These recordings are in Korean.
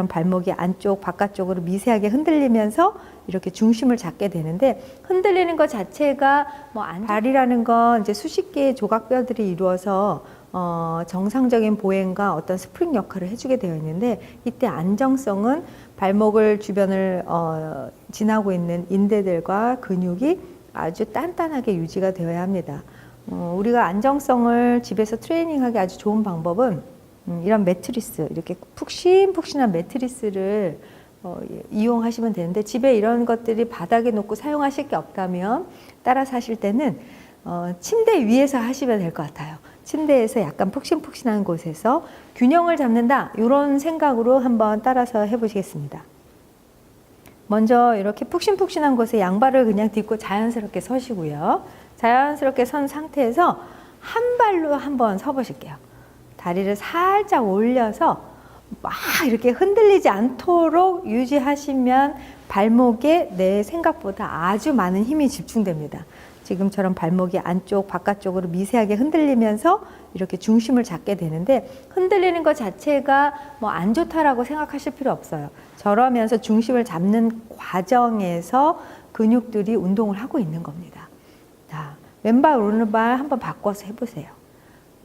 그럼 발목이 안쪽 바깥쪽으로 미세하게 흔들리면서 이렇게 중심을 잡게 되는데 흔들리는 것 자체가 뭐 안, 발이라는 건 이제 수십 개의 조각뼈들이 이루어서 어, 정상적인 보행과 어떤 스프링 역할을 해주게 되어 있는데 이때 안정성은 발목을 주변을 어, 지나고 있는 인대들과 근육이 아주 단단하게 유지가 되어야 합니다. 어, 우리가 안정성을 집에서 트레이닝하기 아주 좋은 방법은 음, 이런 매트리스 이렇게 푹신푹신한 매트리스를 어, 예, 이용하시면 되는데 집에 이런 것들이 바닥에 놓고 사용하실 게 없다면 따라서 하실 때는 어, 침대 위에서 하시면 될 것 같아요. 침대에서 약간 푹신푹신한 곳에서 균형을 잡는다 이런 생각으로 한번 따라서 해보시겠습니다. 먼저 이렇게 푹신푹신한 곳에 양발을 그냥 딛고 자연스럽게 서시고요. 자연스럽게 선 상태에서 한 발로 한번 서보실게요. 다리를 살짝 올려서 막 이렇게 흔들리지 않도록 유지하시면 발목에 내 생각보다 아주 많은 힘이 집중됩니다. 지금처럼 발목이 안쪽, 바깥쪽으로 미세하게 흔들리면서 이렇게 중심을 잡게 되는데 흔들리는 것 자체가 뭐 안 좋다라고 생각하실 필요 없어요. 저러면서 중심을 잡는 과정에서 근육들이 운동을 하고 있는 겁니다. 자, 왼발, 오른발 한번 바꿔서 해보세요.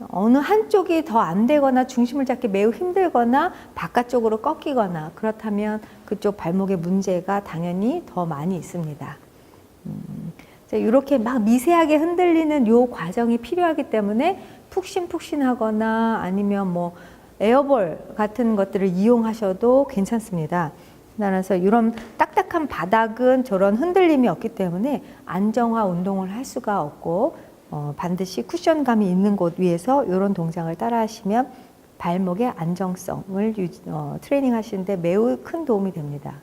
어느 한쪽이 더 안 되거나 중심을 잡기 매우 힘들거나 바깥쪽으로 꺾이거나 그렇다면 그쪽 발목에 문제가 당연히 더 많이 있습니다. 음, 자, 이렇게 막 미세하게 흔들리는 요 과정이 필요하기 때문에 푹신푹신하거나 아니면 뭐 에어볼 같은 것들을 이용하셔도 괜찮습니다. 따라서 이런 딱딱한 바닥은 저런 흔들림이 없기 때문에 안정화 운동을 할 수가 없고 어, 반드시 쿠션감이 있는 곳 위에서 이런 동작을 따라 하시면 발목의 안정성을 유지- 어, 트레이닝 하시는데 매우 큰 도움이 됩니다.